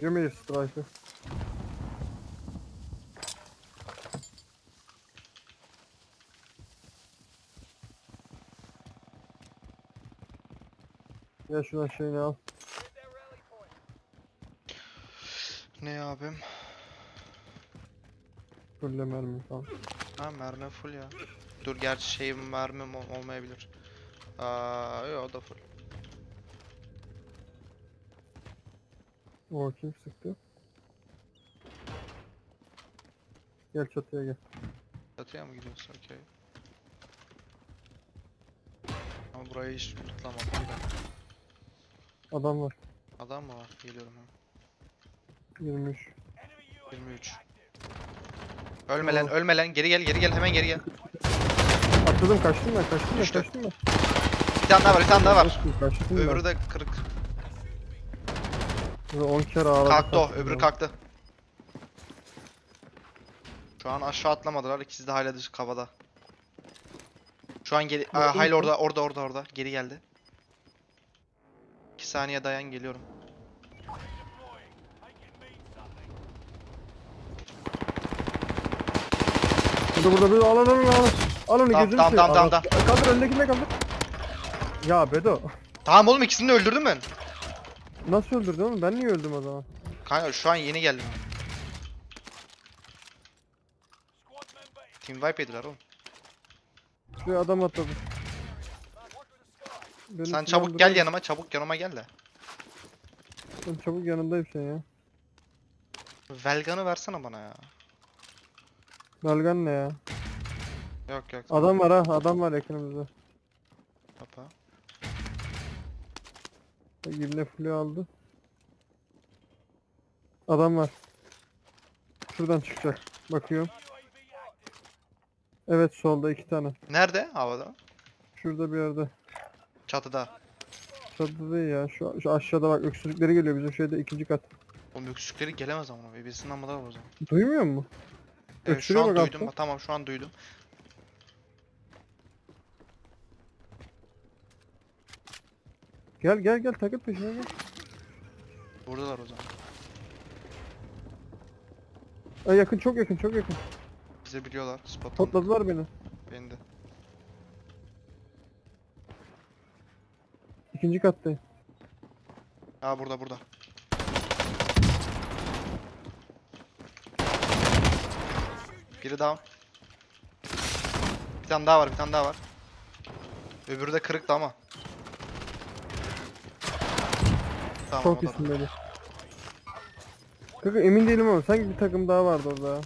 Yemeyiz strike'ı. Ya şuna şeyini al. Ne abim? Fulle mermi falan. Ha mermi full ya. Dur gerçi şeyim mermim ol- olmayabilir. Aa, yo o da full. O kim sıktı? Gel çatıya gel. Çatıya mı gidiyorsun? Okey. Ama burayı hiç dakika. Adam var. Adam mı var? Geliyorum hemen. 23. 23. Ölme lan, ölme lan. Geri gel, geri gel, hemen geri gel. Atladım kaçtım ben kaçtım ben Düştü. kaçtım ben. Bir tane daha var, bir tane daha var. Kaçtım, kaçtım Öbürü de kırık. Burada 10 kere ağladı. Kalktı o, öbürü kalktı. Şu an aşağı atlamadılar, ikisi de hala dış havada. Şu an geri... Aa, hayır orada, orada, orada, orada. Geri geldi. 2 saniye dayan, geliyorum. Burada burada burada al al al al. Al onu Tamam, gözünü tamam, seveyim. tamam, Al, al. Kaldır öndekine kaldır. Ya Bedo. Tamam oğlum ikisini de öldürdüm ben. Nasıl öldürdün oğlum? Ben niye öldüm o zaman? Kanka şu an yeni geldim. Team wipe yediler oğlum. Şuraya adam atladı. Beni Sen çabuk gel yanıma, çabuk yanıma gel de. Ben çabuk yanındayım sen ya. Velgan'ı versene bana ya. Dalgan ne ya? Yok yok. Adam var ha. Adam var yakınımızda. Kapa. Bak Flu aldı. Adam var. Şuradan çıkacak. Bakıyorum. Evet solda iki tane. Nerede? Havada. Şurada bir yerde. Çatıda. Çatıda değil ya. Şu, şu aşağıda bak öksürükleri geliyor bizim şeyde ikinci kat. Oğlum öksürükleri gelemez ama. Birisinin amada var o zaman. Duymuyor musun? Evet Öksürüyor şu an bak duydum. altta. Tamam şu an duydum. Gel gel gel takıl peşine gel. Buradalar o zaman. Ay yakın çok yakın çok yakın. Bize biliyorlar. Spot Topladılar beni. Beni de. İkinci kattayım. Aa burada burada. Biri down. Bir tane daha var, bir tane daha var. Öbürü de kırıktı ama. Tamam, çok o da- iyisin beni. Kanka emin değilim ama sanki bir takım daha vardı orada.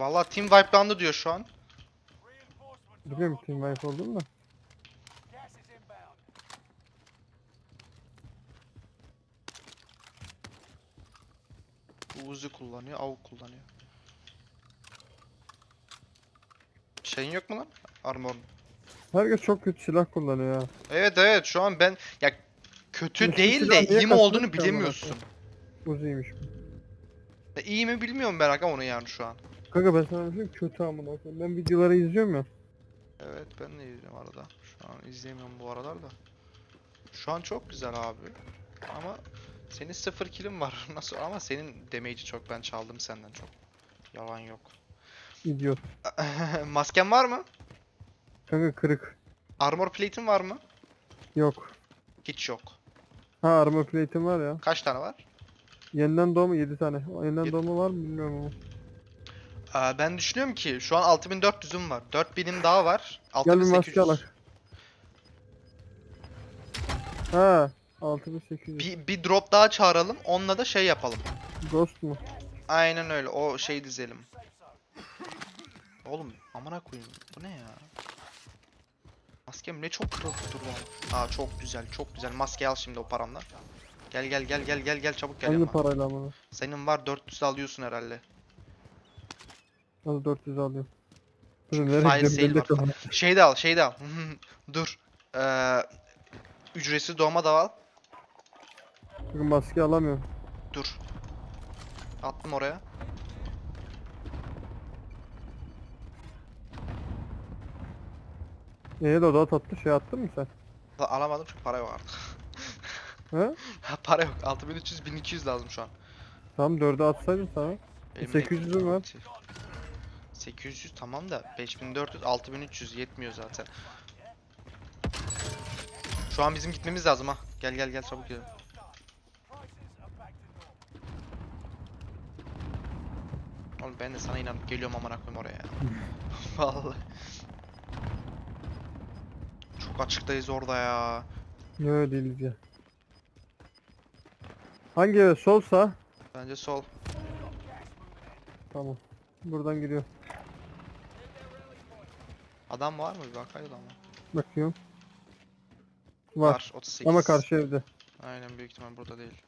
Vallahi team wipelandı diyor şu an. Biliyorum team wipe oldum da. Uzi kullanıyor, AUG kullanıyor. Şeyin yok mu lan? Armor. Herkes çok kötü silah kullanıyor ya. Evet evet şu an ben ya kötü değil de iyi mi olduğunu bilemiyorsun. Uzi'ymiş bu. Ya iyi mi bilmiyorum ben aga onu yani şu an. Kanka ben sana bir şey kötü amına koyayım. Ben videoları izliyorum ya. Evet ben de izliyorum arada. Şu an izleyemiyorum bu aralar da. Şu an çok güzel abi. Ama senin sıfır kilim var. Nasıl ama senin damage'i çok ben çaldım senden çok. Yalan yok. İdiot. Masken var mı? Kanka kırık. Armor plate'in var mı? Yok. Hiç yok. Ha armor plate'im var ya. Kaç tane var? Yeniden doğma 7 tane. Yeniden doğma var mı bilmiyorum ama. Aa, ben düşünüyorum ki şu an 6400'üm var. 4000'im daha var. Gel bir maske 6800. alak. Ha 6800. Bir, bir drop daha çağıralım. Onunla da şey yapalım. Ghost mu? Aynen öyle. O şeyi dizelim. Oğlum amına koyayım. Bu ne ya? Maskem ne çok kırıldı dur lan. Aa çok güzel, çok güzel. Maske al şimdi o paranla. Gel gel gel gel gel gel çabuk gel Hangi yanıma. parayla ama? Senin var 400 alıyorsun herhalde. Nasıl 400 alıyorum. Dur Çünkü nereye gidiyorum sale var. Şey de al, şey de al. Dur. Ee, ücretsiz doğma da al. Bugün maske alamıyorum. Dur. Attım oraya. Neye de oda attı şey attın mı sen? Da- Alamadım çünkü para yok artık. He? Para yok. 6300 1200 lazım şu an. Tamam 4'e atsaydın sana. Elimde 800'üm var. 800 tamam da 5400 6300 yetmiyor zaten. Şu an bizim gitmemiz lazım ha. Gel gel gel çabuk gel. Oğlum ben de sana inanıp geliyorum amına koyayım oraya. Vallahi. Çok açıktayız orada ya. Yo değiliz ya. Hangi eve? Solsa? Bence sol. Tamam. Buradan giriyor. Adam var mı? Bir bakayım ama. Bakıyorum. Var. 38. Ama karşı evde. Aynen büyük ihtimal burada değil.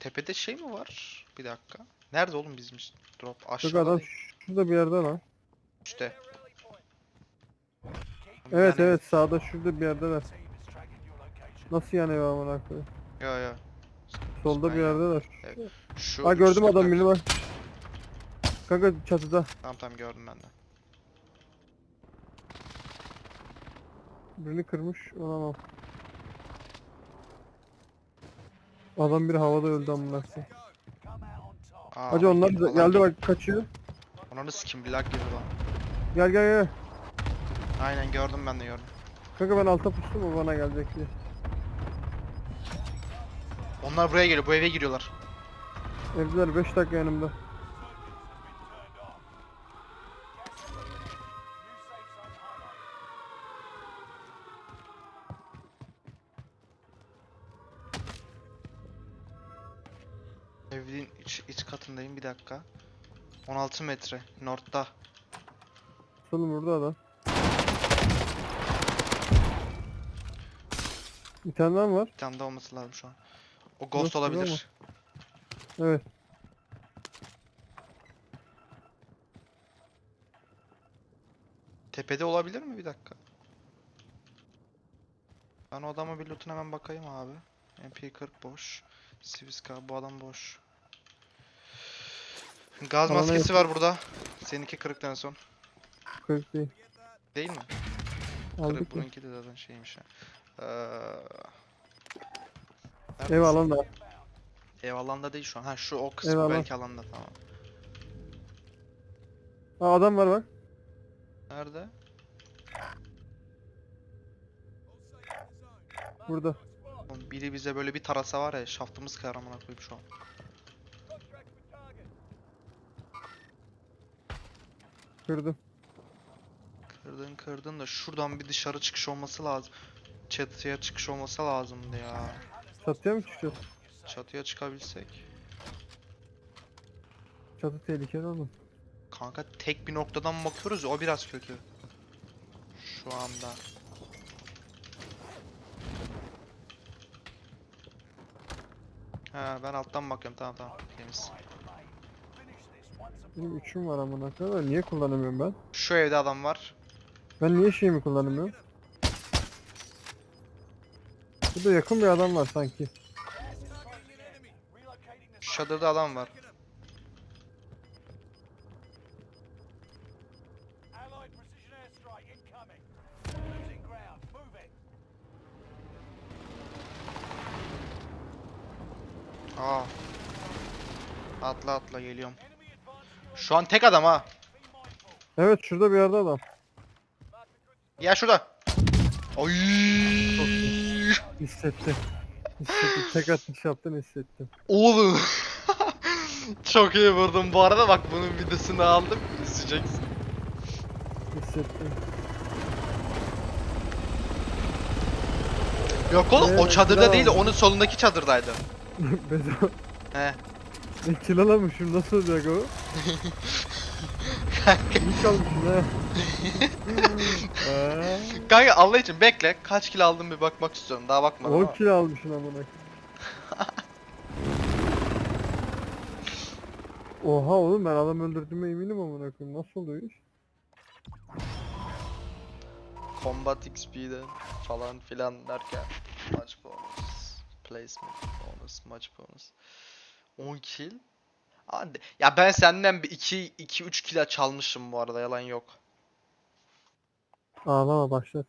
Tepede şey mi var? Bir dakika. Nerede oğlum bizim drop? Yok Aşağıda adam değil, şurada bir yerde lan. Üstte. Evet Yani- evet sağda şurada bir yerdeler. Nasıl yani ya amına koyayım? Yo yo. Solda bir yerdeler. Şu Ha gördüm adam birini bak. Kanka çatıda. Tamam tamam gördüm ben de. Birini kırmış. Olamam. Adam biri havada öldü amına koyayım. Aa, Hacı onlar da- geldi bak kaçıyor. Onları sikim bir lag girdi lan. Gel gel gel. Aynen gördüm ben de gördüm. Kanka ben alta pustum o bana gelecek diye. Onlar buraya geliyor. Bu eve giriyorlar. Evdeler 5 dakika yanımda. Evin iç, iç katındayım bir dakika. 16 metre. North'ta. Solum burada adam. Bir tane daha mı var? Bir tane daha olması lazım şu an. O ghost gibi olabilir. Evet. Tepede olabilir mi? Bir dakika. Ben o adama bir loot'una hemen bakayım abi. MP40 boş. Siviska bu adam boş. Gaz maskesi var burada. Seninki kırık en son. 40 değil. Değil mi? Aldık Kırık mı? bununki de zaten şeymiş ya. Ee, Ev neredesin? alanda. Ev alanda değil şu an. Ha şu o kısmı Ev alan. belki alanda tamam. Aa adam var bak. Nerede? Burada. Oğlum biri bize böyle bir tarasa var ya şaftımız kayar amına koyayım şu an. Kırdım. Kırdın kırdın da şuradan bir dışarı çıkış olması lazım. Çatıya çıkış olması lazımdı ya. Çatıya mı çıkacağız? Çatıya çıkabilsek. Çatı tehlikeli oğlum. Kanka tek bir noktadan bakıyoruz ya o biraz kötü. Şu anda. He ben alttan bakıyorum tamam tamam temiz. Benim üçüm var amına da Niye kullanamıyorum ben? Şu evde adam var. Ben niye şeyimi kullanamıyorum? Burada yakın bir adam var sanki. Şu çadırda adam var. Aa. Atla atla geliyorum. Şu an tek adam ha. Evet şurada bir yerde adam. Ya şurada. Oy. Hissettim. Hissettim. Tek atış yaptın hissettim. Oğlum. Çok iyi vurdum bu arada bak bunun videosunu aldım. İzleyeceksin. Hissettim. Yok oğlum o çadırda bravo. değil onun solundaki çadırdaydı. Bezo. He. Ne kill alamışım nasıl olacak o? Kalmışsın ha. Eee, Kanka Allah için bekle. Kaç kilo aldım bir bakmak istiyorum. Daha bakmadım 10 ama. kill almışsın amına. Oha oğlum ben adam öldürdüğüme eminim amına koyayım. Nasıl oluyor iş? Combat XP'den falan filan derken. Maç bonus. Placement bonus. Maç bonus. 10 kill. Hadi. Ya ben senden bir 2 2 3 kill çalmışım bu arada yalan yok. Ağlama başla.